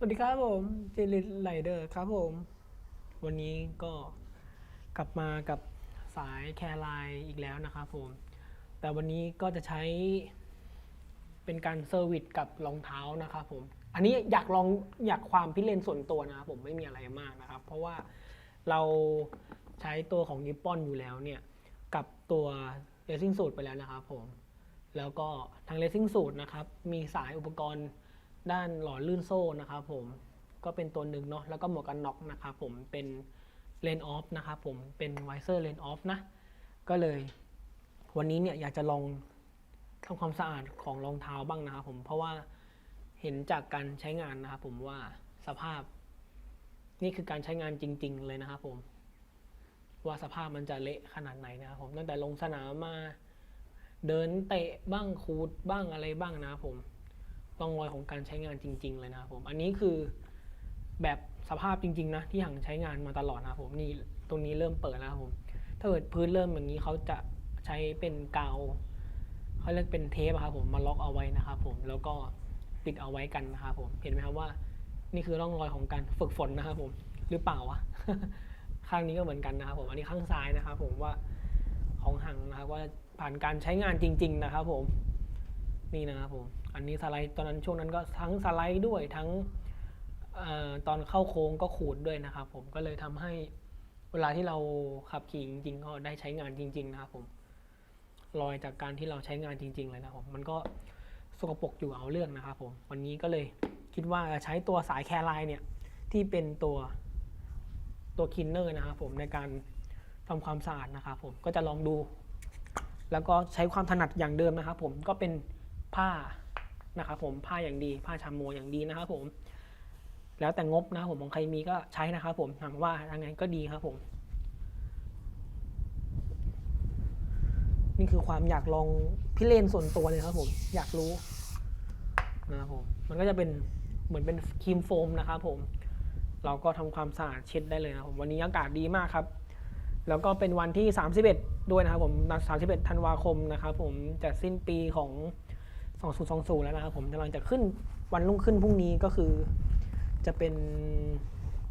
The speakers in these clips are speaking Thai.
สวัสดีครับผมเจลินไลเดอร์ครับผม วันนี้ก็กลับมากับสายแคร์ไลน์อีกแล้วนะครับผม แต่วันนี้ก็จะใช้เป็นการเซอร์วิสกับรองเท้านะครับผม อันนี้อยากลองอยากความพิเรนส่วนตัวนะครับผมไม่มีอะไรมากนะครับ เพราะว่าเราใช้ตัวของยิปปอนอยู่แล้วเนี่ย กับตัวเรซิ่งสูตรไปแล้วนะครับผม แล้วก็ทางเรซิ่งสูตรนะครับมีสายอุปกรณ์ ด้านหล่อลื่นโซ่นะครับผมก็เป็นตัวหนึ่งเนาะแล้วก็หมวกกันน็อกนะครับผมเป็นเลนออฟนะครับผมเป็นไวเซอร์เลนออฟนะก็เลยวันนี้เนี่ยอยากจะลองทำความสะอาดของรองเท้าบ้างนะครับผมเพราะว่าเห็นจากการใช้งานนะครับผมว่าสภาพ นี่คือการใช้งานจริง ๆ เลยนะครับผมว่าสภาพมันจะเละขนาดไหนนะครับผมตั้งแต่ลงสนามมาเดินเตะบ้างขูดบ้างอะไรบ้างนะครับผม ร่องรอยของการใช้งานจริง ๆ เลยนะครับผม อันนี้คือแบบสภาพจริง ๆ นะ ที่หังใช้งานมาตลอดนะครับผมนี่ตรงนี้เริ่มเปิดแล้วครับผม ถ้าเกิดพื้นเริ่มอย่างนี้เขาจะใช้เป็นกาวเขาเรียกเป็นเทปอะครับผมมาล็อกเอาไว้นะครับผมแล้วก็ปิดเอาไว้กันนะครับผมเห็นไหมครับว่า นี่คือร่องรอยของการฝึกฝนนะครับผมหรือเปล่าวะข้างนี้ก็เหมือนกันนะครับผมอันนี้ข้างซ้ายนะครับผมว่าของหังนะครับว่าผ่านการใช้งานจริง ๆ นะครับผม นี่นะครับผมอันนี้สไลด์ตอนนั้นช่วงนั้นก็ทั้งสไลด์ด้วยทั้งอตอนเข้าโค้งก็ขูดด้วยนะครับผมก็เลยทำให้เวลาที่เราขับขี่จริง ๆ ก็ได้ใช้งานจริง ๆ นะครับผมรอยจากการที่เราใช้งานจริง ๆ เลยนะครับผมมันก็สกปรกอยู่เอาเรื่องนะครับผมวันนี้ก็เลยคิดว่าจะใช้ตัวสายแคร์ไลน์เนี่ยที่เป็นตัวตัวคินเนอร์นะครับผมในการทำความสะอาดนะครับผมก็จะลองดู แล้วก็ใช้ความถนัดอย่างเดิมนะครับผมก็เป็น ผ้านะครับผมผ้าอย่างดีผ้าชามโมอย่างดีนะครับผมแล้วแต่งบนะครับผมของใครมีก็ใช้นะครับผมหวังว่าทางไงก็ดีครับผม นี่คือความอยากลองพิเรนส่วนตัวเลยครับผมอยากรู้นะครับผมมันก็จะเป็นเหมือนเป็นครีมโฟมนะครับผม เราก็ทำความสะอาดเช็ดได้เลยนะครับผมวันนี้อากาศดีมากครับ แล้วก็เป็นวันที่ 31 ด้วยนะครับผม 31 ธันวาคมนะครับผมจะสิ้นปีของ 2020 แล้วนะครับผมกำลังจะขึ้นวันรุ่งขึ้นพรุ่งนี้ก็คือ จะเป็น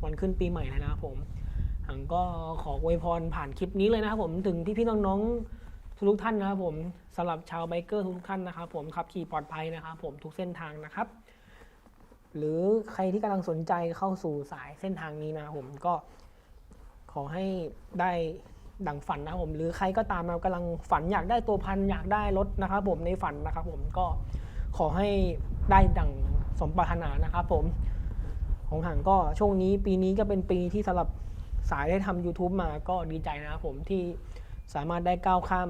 วันขึ้นปีใหม่แล้วนะครับผมหังก็ขออวยพรผ่านคลิปนี้เลยนะครับผมถึงพี่น้องๆทุกท่านนะครับผมสำหรับชาวไบเกอร์ทุกท่านนะครับผมขับขี่ปลอดภัยนะครับผมทุกเส้นทางนะครับ หรือใครที่กำลังสนใจเข้าสู่สายเส้นทางนี้นะครับผมก็ขอให้ได้ ดังฝันนะครับผมหรือใครก็ตามนะครับกำลังฝันอยากได้ตัวพันอยากได้รถนะครับ ผมในฝันนะครับ ผมก็ขอให้ได้ดังสมปรารถนานะครับ ผมของห่างก็ช่วงนี้ปีนี้ก็เป็นปีที่สำหรับสายได้ทำ YouTube มาก็ดีใจนะครับผมที่สามารถได้ก้าวข้าม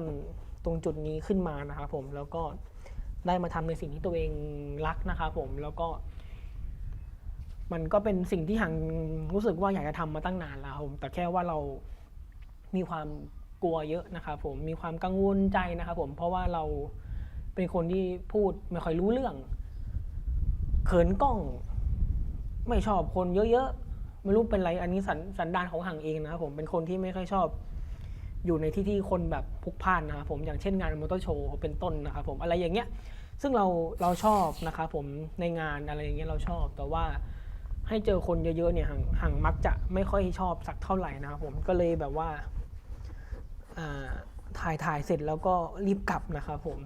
ตรงจุดนี้ขึ้นมานะครับผมแล้วก็ได้มาทำในสิ่งที่ตัวเองรักนะครับผมแล้วก็ มันก็เป็นสิ่งที่หังรู้สึกว่าอยากจะทำมาตั้งนานแล้วครับผมแต่แค่ว่าเรา มีความกลัวเยอะนะครับผมมีความกังวลใจนะครับผมเพราะว่าเราเป็นคนที่พูดไม่ค่อยรู้เรื่อง เขินกล้อง ไม่ชอบคนเยอะๆไม่รู้เป็นไรอันนี้สันสันดานของหังเองนะครับผมเป็นคนที่ไม่ค่อยชอบอยู่ในที่ที่คนแบบพลุกพล่านนะครับผมอย่างเช่นงานมอเตอร์โชว์เป็นต้นนะครับผมอะไรอย่างเงี้ยซึ่งเราเราชอบนะครับผมในงานอะไรอย่างเงี้ยเราชอบแต่ว่า ให้เจอคนเยอะๆเนี่ยห่างห่างมักจะไม่ค่อยชอบสักเท่าไหร่นะครับผมก็เลยแบบว่าถ่ายถ่ายเสร็จแล้วก็รีบกลับนะครับผม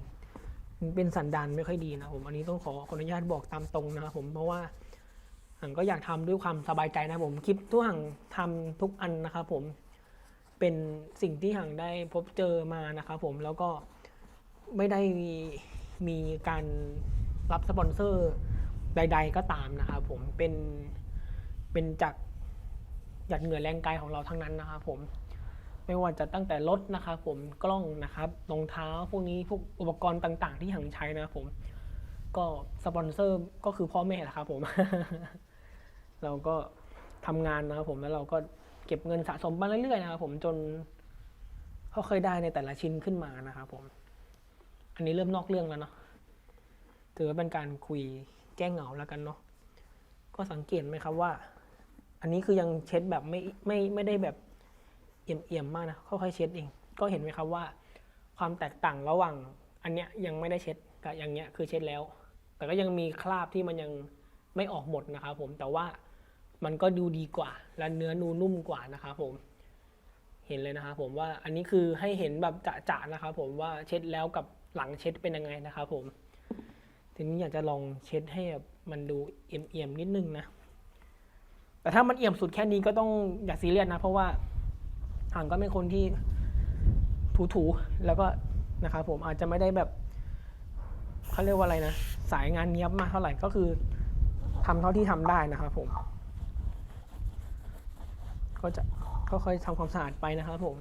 เป็นสันดานไม่ค่อยดีนะผมอันนี้ต้องขอขออนุญาตบอกตามตรงนะครับผมเพราะว่าห่างก็อยากทำด้วยความสบายใจนะผมคลิปทุกห่างทำทุกอันนะครับผมเป็นสิ่งที่ห่างได้พบเจอมานะครับผมแล้วก็ไม่ได้มีมีการรับสปอนเซอร์ใด ๆ ก็ตามนะครับผมเป็น เป็นจากหยัดเหงื่อแรงกายของเราทั้งนั้นนะครับผมไม่ว่าจะตั้งแต่รถนะครับผมกล้องนะครับรองเท้าพวกนี้พวกอุปกรณ์ต่างๆ ที่หังใช้นะครับผมก็สปอนเซอร์ก็คือพ่อแม่แหละครับผม เราก็ทำงานนะครับผมแล้วเราก็เก็บเงินสะสมมาเรื่อยๆนะครับผมจนเขาเคยได้ในแต่ละชิ้นขึ้นมานะครับผม อันนี้เริ่มนอกเรื่องแล้วเนาะถือว่าเป็นการคุยแก้เหงาแล้วกันเนาะก็สังเกตไหมครับว่า อันนี้คือยังเช็ดแบบไม่ไม่ไม่ได้แบบเอี่ยมเอี่ยมๆมากนะค่อยๆเช็ดเอง ก็เห็นไหมครับว่า ความแตกต่างระหว่างอันเนี้ยยังไม่ได้เช็ดกับอย่างเงี้ยคือเช็ดแล้ว แต่ก็ยังมีคราบที่มันยังไม่ออกหมดนะครับผมแต่ว่ามันก็ดูดีกว่า และเนื้อนูนุ่มกว่านะครับผม เห็นเลยนะครับผมว่าอันนี้คือให้เห็นแบบจะๆนะครับผมว่าเช็ดแล้วกับหลังเช็ดเป็นยังไงนะครับผมทีนี้อยากจะลองเช็ดให้แบบมันดูเอี่ยมๆนิดนึงนะ แต่ถ้ามันเอี่ยมสุดแค่นี้ก็ต้องอย่าซีเรียสนะ เพราะว่าห่างก็เป็นคนที่ถูๆแล้วก็นะครับผมอาจจะไม่ได้แบบเขาเรียกว่าอะไรนะ สายงานเนี้ยบมากเท่าไหร่ก็คือทำเท่าที่ทำได้นะครับผม ก็จะค่อยๆทำความสะอาดไปนะครับผม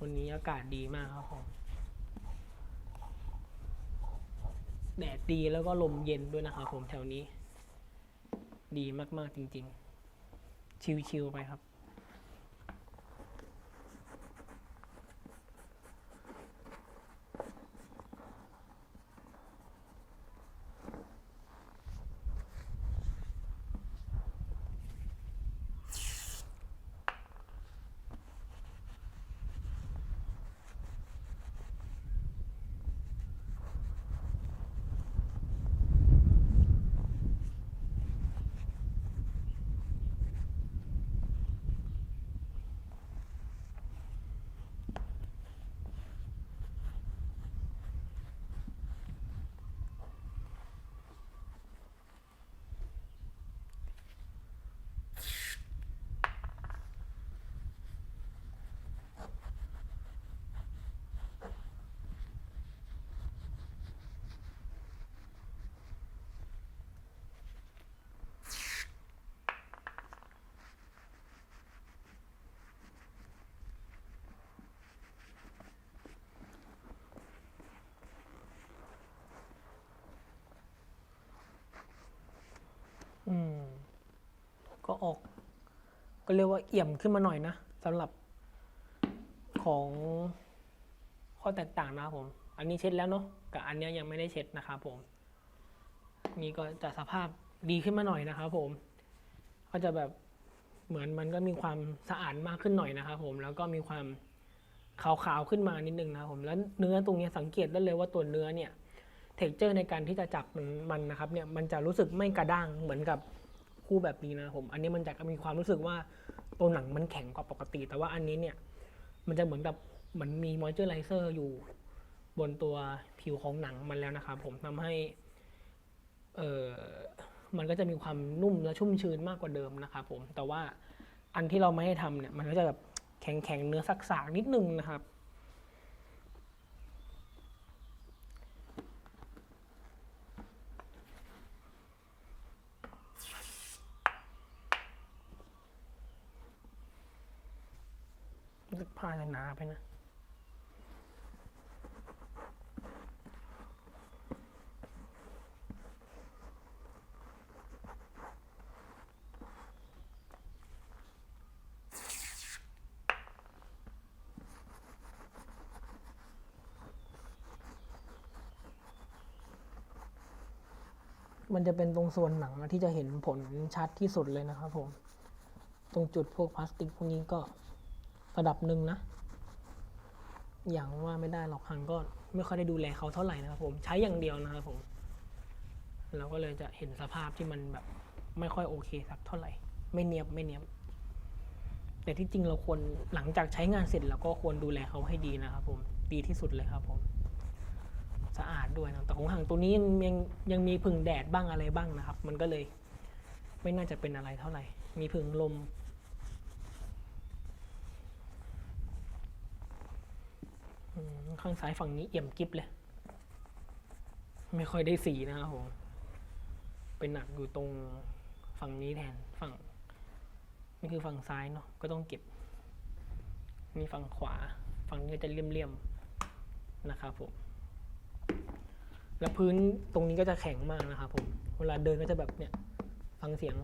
วันนี้อากาศดีมากครับผม แดดดีแล้วก็ลมเย็นด้วยนะครับผมแถวนี้ ดีมากๆจริงๆ ชิวๆไปครับ อืม ก็ออก ก็เรียกว่าเอี่ยมขึ้นมาหน่อยนะสำหรับของข้อแตกต่างนะครับผม อันนี้เช็ดแล้วเนาะกับอันนี้ยังไม่ได้เช็ดนะครับผม นี่ก็จะสภาพดีขึ้นมาหน่อยนะครับผม ก็จะแบบเหมือนมันก็มีความสะอาดมากขึ้นหน่อยนะครับผม แล้วก็มีความขาวๆขึ้นมานิดนึงนะครับผม แล้วเนื้อตรงนี้สังเกตได้เลยว่าตัวเนื้อเนี่ย เท็กเจอร์ในการที่จะจับมันมันนะครับเนี่ย มันจะรู้สึกไม่กระด้างเหมือนกับ คู่แบบนี้นะครับผมอันนี้มันจะมีความรู้สึกว่าตัวหนังมันแข็งกว่าปกติ แต่ว่าอันนี้เนี่ยมันจะเหมือนกับเหมือนมีมอยเจอร์ไรเซอร์อยู่บนตัวผิวของหนังมันแล้วนะครับผมทำให้เออมันก็จะมีความนุ่มและชุ่มชื้นมากกว่าเดิมนะครับผมแต่ว่าอันที่เราไม่ให้ทำเนี่ยมันก็จะแบบแข็งแข็งๆเนื้อสักๆนิดนึงนะครับ นึกผ้าจะหนา ไปนะ มันจะเป็นตรงส่วนหนังที่จะเห็นผลชัดที่สุดเลยนะครับผม ตรงจุดพวกพลาสติกพวกนี้ก็ระดับหนึ่งนะ อย่างว่าไม่ได้หรอกฮังก็ไม่ค่อยได้ดูแลเขาเท่าไหร่นะครับผมใช้อย่างเดียวนะครับผม เราก็เลยจะเห็นสภาพที่มันแบบไม่ค่อยโอเคสักเท่าไหร่ ไม่เนียบไม่เนียบ แต่ที่จริงเราควรหลังจากใช้งานเสร็จเราก็ควรดูแลเขาให้ดีนะครับผมดีที่สุดเลยครับผม สะอาดด้วยนะแต่ของหางตัวนี้ยังยังยังมีผึ่งแดดบ้างอะไรบ้างนะครับ มันก็เลย ไม่น่าจะเป็นอะไรเท่าไหร่ มีผึ่งลม อืม ข้างซ้ายฝั่งนี้เอี่ยมกิฟเลย ไม่ค่อยได้สีนะครับผมเป็นหนักอยู่ตรงฝั่งนี้แทนฝั่งนี่คือฝั่งซ้ายเนาะก็ต้องเก็บนี่ฝั่งขวา ฝั่งนี้จะเลี่ยมๆนะครับผมแล้วพื้นตรงนี้ก็จะแข็งมากนะครับผมเวลาเดินก็จะแบบเนี่ยฟังเสียง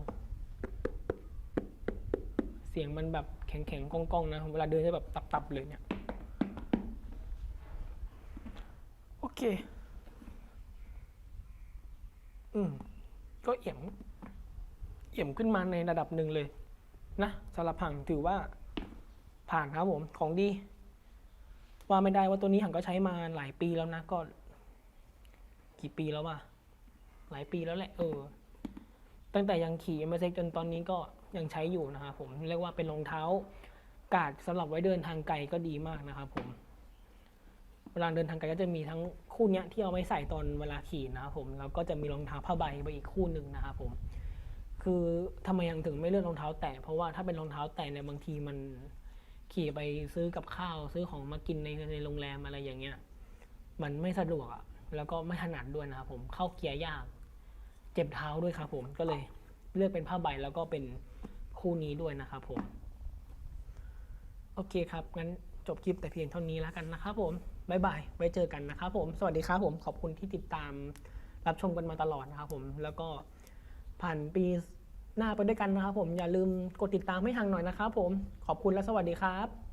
เสียงมันแบบแข็งๆก้องๆนะเวลาเดินจะแบบตับๆเลยเนี่ย โอ เค อืม ก็เอี่ยม เอี่ยมขึ้นมาในระดับหนึ่งเลย นะสำหรับหังถือว่า ผ่านครับผม ของดี ว่าไม่ได้ว่าตัวนี้หังก็ใช้มาหลายปีแล้วนะ ก็ กี่ปีแล้ววะหลายปีแล้วแหละ เออ ตั้งแต่ยังขี่ m อ x จนตอนนี้ก็ยังใช้อยู่นะครับผม เรียกว่าเป็นรองเท้ากาดสำหรับไว้เดินทางไกลก็ดีมากนะครับผม วลาเดินทางไกลก็จะมีทั้งคู่เนี้ยที่เอาไว้ใส่ตอนเวลาขี่นะครับผมแล้วก็จะมีรองเท้าผ้าใบไปอีกคู่หนึ่งนะครับผมคือทำไมยังถึงไม่เลือกรองเท้าแตะเพราะว่าถ้าเป็นรองเท้าแตะเนี่ยบางทีมันขี่ไปซื้อกับข้าวซื้อของมากินในในโรงแรมอะไรอย่างเงี้ยมันไม่สะดวกอะแล้วก็ไม่ถนัดด้วยนะครับผมเข้าเกียร์ยาก เจ็บเท้าด้วยครับผมก็เลยเลือกเป็นผ้าใบแล้วก็เป็นคู่นี้ด้วยนะครับผม โอเคครับงั้นจบคลิปแต่เพียงเท่านี้แล้วกันนะครับผม บายบายไว้เจอกันนะครับผม สวัสดีครับผม ขอบคุณที่ติดตามรับชมกันมาตลอดนะครับผม แล้วก็ผ่านปีหน้าไปด้วยกันนะครับผม อย่าลืมกดติดตามให้ทางหน่อยนะครับผม ขอบคุณและสวัสดีครับ